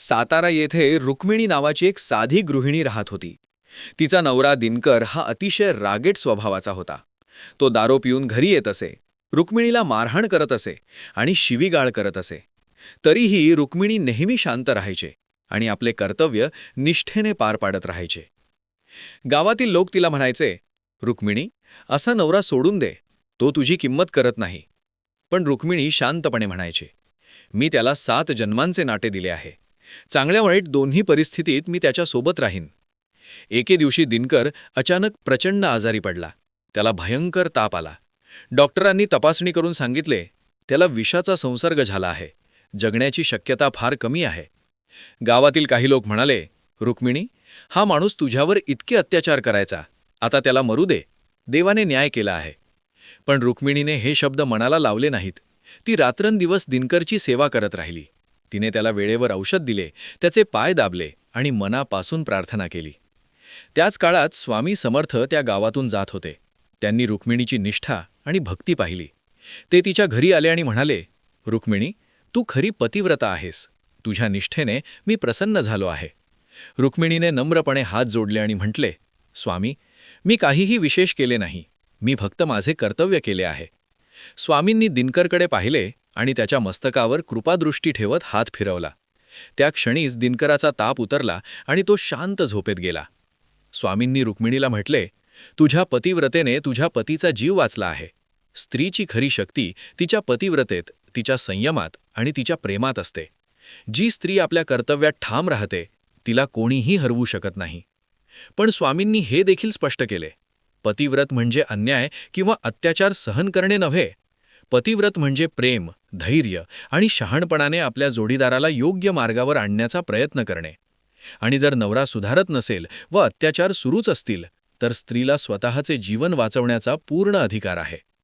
सातारा येथे रुक्मिणी नावाची एक साधी गृहिणी राहत होती. तिचा नवरा दिनकर हा अतिशय रागेट स्वभावाचा होता. तो दारो पिऊन घरी येत असे रुक्मिणीला मारहाण करत असे आणि शिवीगाळ करत असे. तरीही रुक्मिणी नेहमी शांत राहायचे आणि आपले कर्तव्य निष्ठेने पार पाडत राहायचे. गावातील लोक तिला म्हणायचे रुक्मिणी असा नवरा सोडून दे. तो तुझी किंमत करत नाही. पण रुक्मिणी शांतपणे म्हणायची मी त्याला सात जन्मांचे नाटे दिले आहे. चांगल्या वाईट दोन्ही परिस्थितीत मी त्याच्यासोबत राहीन. एके दिवशी दिनकर अचानक प्रचंड आजारी पडला. त्याला भयंकर ताप आला. डॉक्टरांनी तपासणी करून सांगितले त्याला विषाचा संसर्ग झाला आहे. जगण्याची शक्यता फार कमी आहे. गावातील काही लोक म्हणाले रुक्मिणी हा माणूस तुझ्यावर इतके अत्याचार करायचा. आता त्याला मरू दे. देवाने न्याय केला आहे. पण रुक्मिणीने हे शब्द मनाला लावले नाहीत. ती रात्रंदिवस दिनकरची सेवा करत राहिली. तिने त्याला वेळेवर औषध दिले त्याचे पाय दाबले आणि मनापासून प्रार्थना केली. त्याच काळात स्वामी समर्थ त्या गावातून जात होते. त्यांनी रुक्मिणीची निष्ठा आणि भक्ती पाहिली. ते तिच्या घरी आले आणि म्हणाले रुक्मिणी तू खरी पतिव्रता आहेस. तुझ्या निष्ठेने मी प्रसन्न झालो आहे. रुक्मिणीने नम्रपणे हात जोडले आणि म्हटले स्वामी मी काहीही विशेष केले नाही. मी फक्त माझे कर्तव्य केले आहे. स्वामींनी दिनकरकडे पाहिले आणि त्याच्या मस्तकावर कृपादृष्टी ठेवत हात फिरवला. त्या क्षणीच दिनकराचा ताप उतरला आणि तो शांत झोपेत गेला. स्वामींनी रुक्मिणीला म्हटले तुझ्या पतिव्रतेने तुझ्या पतीचा जीव वाचला आहे. स्त्रीची खरी शक्ती तिच्या पतिव्रतेत तिच्या संयमात आणि तिच्या प्रेमात असते. जी स्त्री आपल्या कर्तव्यात ठाम राहते तिला कोणीही हरवू शकत नाही. पण स्वामींनी हे देखील स्पष्ट केले पतिव्रत म्हणजे अन्याय किंवा अत्याचार सहन करणे नव्हे. पतिव्रत म्हणजे प्रेम धैर्य आणि शहाणपणाने आपल्या जोडीदाराला योग्य मार्गावर आणण्याचा प्रयत्न करणे. आणि जर नवरा सुधारत नसेल व अत्याचार सुरूच असतील तर स्त्रीला स्वतःचे जीवन वाचवण्याचा पूर्ण अधिकार आहे.